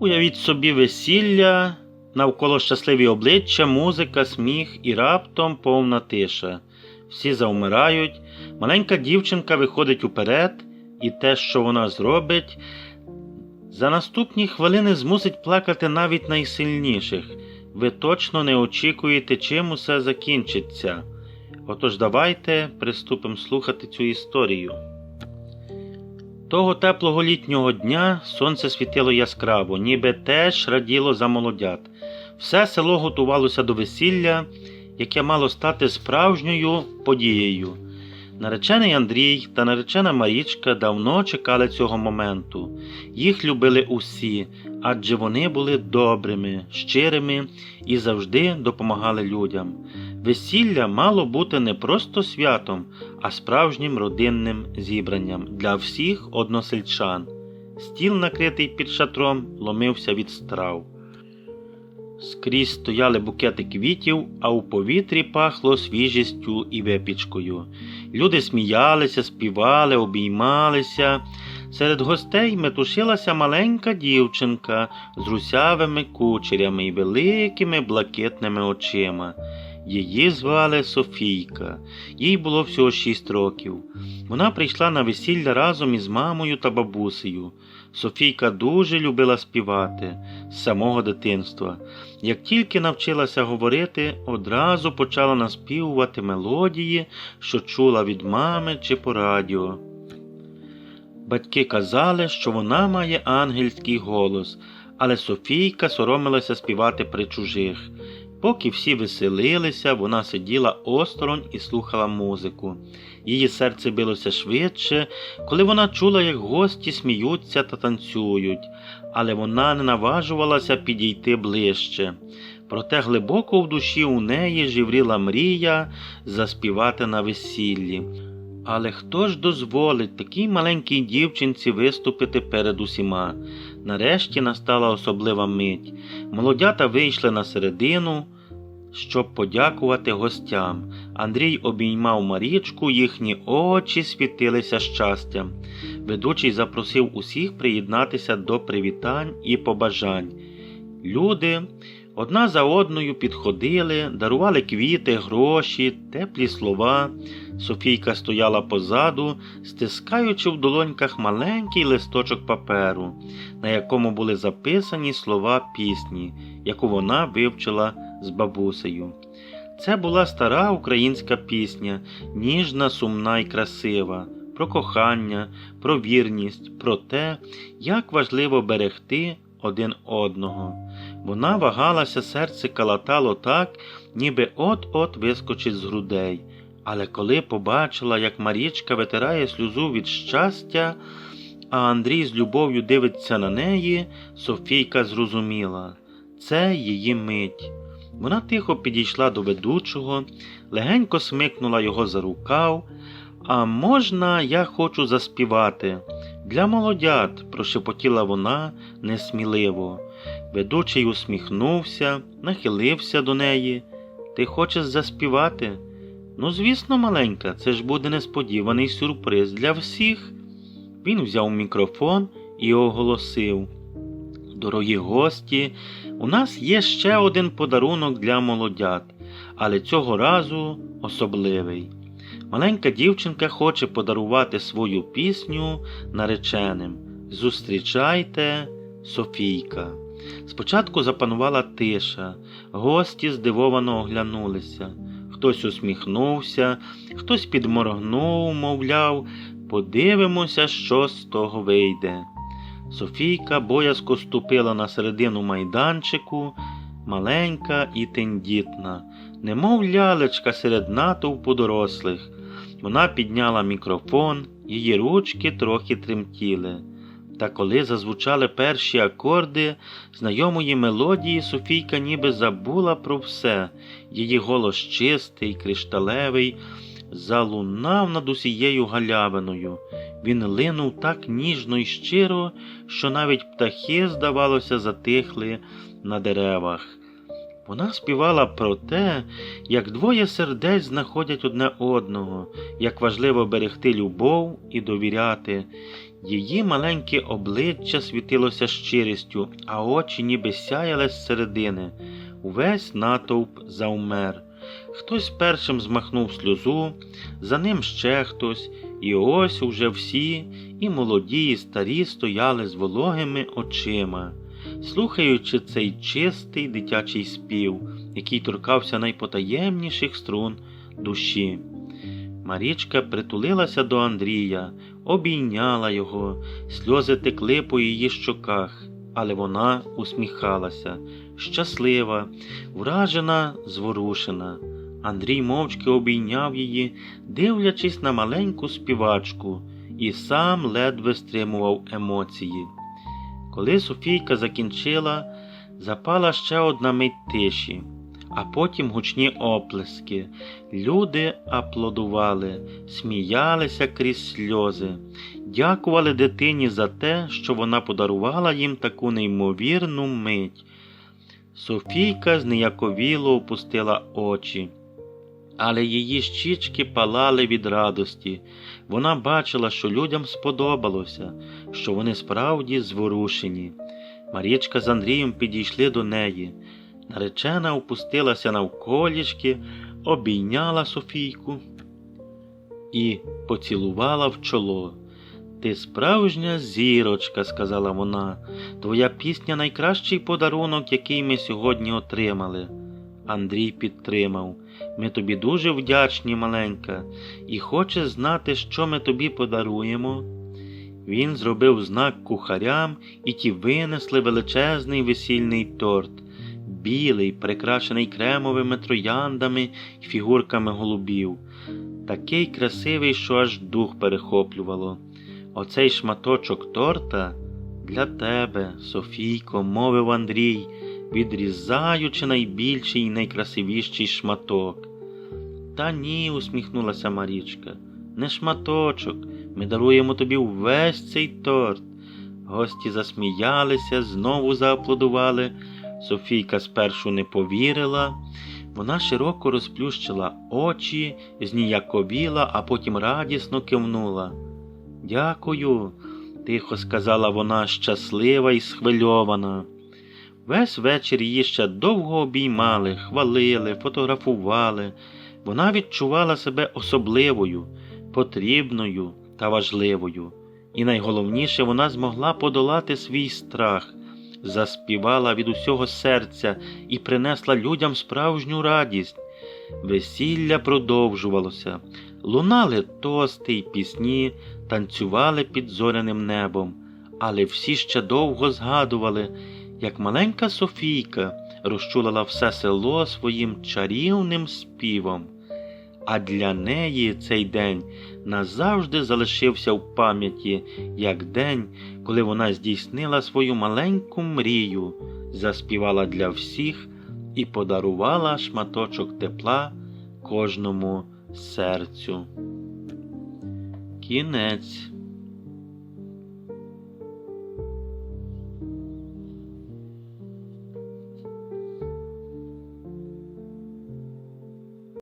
Уявіть собі весілля, навколо щасливі обличчя, музика, сміх і раптом повна тиша. Всі завмирають, маленька дівчинка виходить уперед, і те, що вона зробить, за наступні хвилини змусить плакати навіть найсильніших. Ви точно не очікуєте, чим усе закінчиться. Отож давайте приступимо слухати цю історію. Того теплого літнього дня сонце світило яскраво, ніби теж раділо за молодят. Все село готувалося до весілля, яке мало стати справжньою подією. Наречений Андрій та наречена Марічка давно чекали цього моменту. Їх любили усі, адже вони були добрими, щирими і завжди допомагали людям. Весілля мало бути не просто святом, а справжнім родинним зібранням для всіх односельчан. Стіл, накритий під шатром, ломився від страв. Скрізь стояли букети квітів, а у повітрі пахло свіжістю і випічкою. Люди сміялися, співали, обіймалися. Серед гостей метушилася маленька дівчинка з русявими кучерями і великими блакитними очима. Її звали Софійка, їй було всього шість років. Вона прийшла на весілля разом із мамою та бабусею. Софійка дуже любила співати з самого дитинства. Як тільки навчилася говорити, одразу почала наспівувати мелодії, що чула від мами чи по радіо. Батьки казали, що вона має ангельський голос, але Софійка соромилася співати при чужих. Поки всі веселилися, вона сиділа осторонь і слухала музику. Її серце билося швидше, коли вона чула, як гості сміються та танцюють, але вона не наважувалася підійти ближче. Проте глибоко в душі у неї жевріла мрія заспівати на весіллі. Але хто ж дозволить такій маленькій дівчинці виступити перед усіма? Нарешті настала особлива мить. Молодята вийшли на середину, щоб подякувати гостям. Андрій обіймав Марічку, їхні очі світилися щастям. Ведучий запросив усіх приєднатися до привітань і побажань. Люди одна за одною підходили, дарували квіти, гроші, теплі слова. Софійка стояла позаду, стискаючи в долоньках маленький листочок паперу, на якому були записані слова пісні, яку вона вивчила з бабусею. Це була стара українська пісня, ніжна, сумна і красива, про кохання, про вірність, про те, як важливо берегти один одного. Вона вагалася, серце калатало так, ніби от-от вискочить з грудей. Але коли побачила, як Марічка витирає сльозу від щастя, а Андрій з любов'ю дивиться на неї, Софійка зрозуміла це її мить. Вона тихо підійшла до ведучого, легенько смикнула його за рукав. А можна, я хочу заспівати? Для молодят, прошепотіла вона несміливо. Ведучий усміхнувся, нахилився до неї. Ти хочеш заспівати? Ну, звісно, маленька, це ж буде несподіваний сюрприз для всіх. Він взяв мікрофон і оголосив. Дорогі гості, у нас є ще один подарунок для молодят, але цього разу особливий. Маленька дівчинка хоче подарувати свою пісню нареченим. Зустрічайте, Софійка. Спочатку запанувала тиша, гості здивовано оглянулися. Хтось усміхнувся, хтось підморгнув, мовляв, подивимося, що з того вийде. Софійка боязко ступила на середину майданчику, маленька і тендітна, немов лялечка серед натовпу дорослих. Вона підняла мікрофон, її ручки трохи тремтіли. Та коли зазвучали перші акорди знайомої мелодії, Софійка ніби забула про все. Її голос чистий, кришталевий, залунав над усією галявиною. Він линув так ніжно й щиро, що навіть птахи, здавалося, затихли на деревах. Вона співала про те, як двоє сердець знаходять одне одного, як важливо берегти любов і довіряти, Її маленьке обличчя світилося щирістю, а очі ніби сяяли зсередини. Увесь натовп завмер. Хтось першим змахнув сльозу, за ним ще хтось, і ось уже всі, і молоді, і старі стояли з вологими очима, слухаючи цей чистий дитячий спів, який торкався найпотаємніших струн душі. Марічка притулилася до Андрія, обійняла його, сльози текли по її щоках, але вона усміхалася, щаслива, вражена, зворушена. Андрій мовчки обійняв її, дивлячись на маленьку співачку, і сам ледве стримував емоції. Коли Софійка закінчила, запала ще одна мить тиші, а потім гучні оплески. Люди аплодували, сміялися крізь сльози, дякували дитині за те, що вона подарувала їм таку неймовірну мить. Софійка зніяковіло опустила очі, але її щічки палали від радості. Вона бачила, що людям сподобалося, що вони справді зворушені. Марічка з Андрієм підійшли до неї. Наречена опустилася навколішки, обійняла Софійку і поцілувала в чоло. Ти справжня зірочка, сказала вона. Твоя пісня найкращий подарунок, який ми сьогодні отримали. Андрій підтримав. Ми тобі дуже вдячні, маленька, і хочеш знати, що ми тобі подаруємо. Він зробив знак кухарям, і ті винесли величезний весільний торт, білий, прикрашений кремовими трояндами і фігурками голубів, такий красивий, що аж дух перехоплювало. Оцей шматочок торта для тебе, Софійко, мовив Андрій, відрізаючи найбільший і найкрасивіший шматок. Та ні, усміхнулася Марічка, не шматочок. Ми даруємо тобі увесь цей торт. Гості засміялися, знову зааплодували. Софійка спершу не повірила. Вона широко розплющила очі, зніяковіла, а потім радісно кивнула. Дякую, тихо сказала вона, щаслива і схвильована. Весь вечір її ще довго обіймали, хвалили, фотографували. Вона відчувала себе особливою, потрібною та важливою. І найголовніше, вона змогла подолати свій страх, заспівала від усього серця і принесла людям справжню радість. Весілля продовжувалося, лунали тости й пісні, танцювали під зоряним небом, але всі ще довго згадували, як маленька Софійка розчулила все село своїм чарівним співом. А для неї цей день назавжди залишився в пам'яті, як день, коли вона здійснила свою маленьку мрію, заспівала для всіх і подарувала шматочок тепла кожному серцю. Кінець.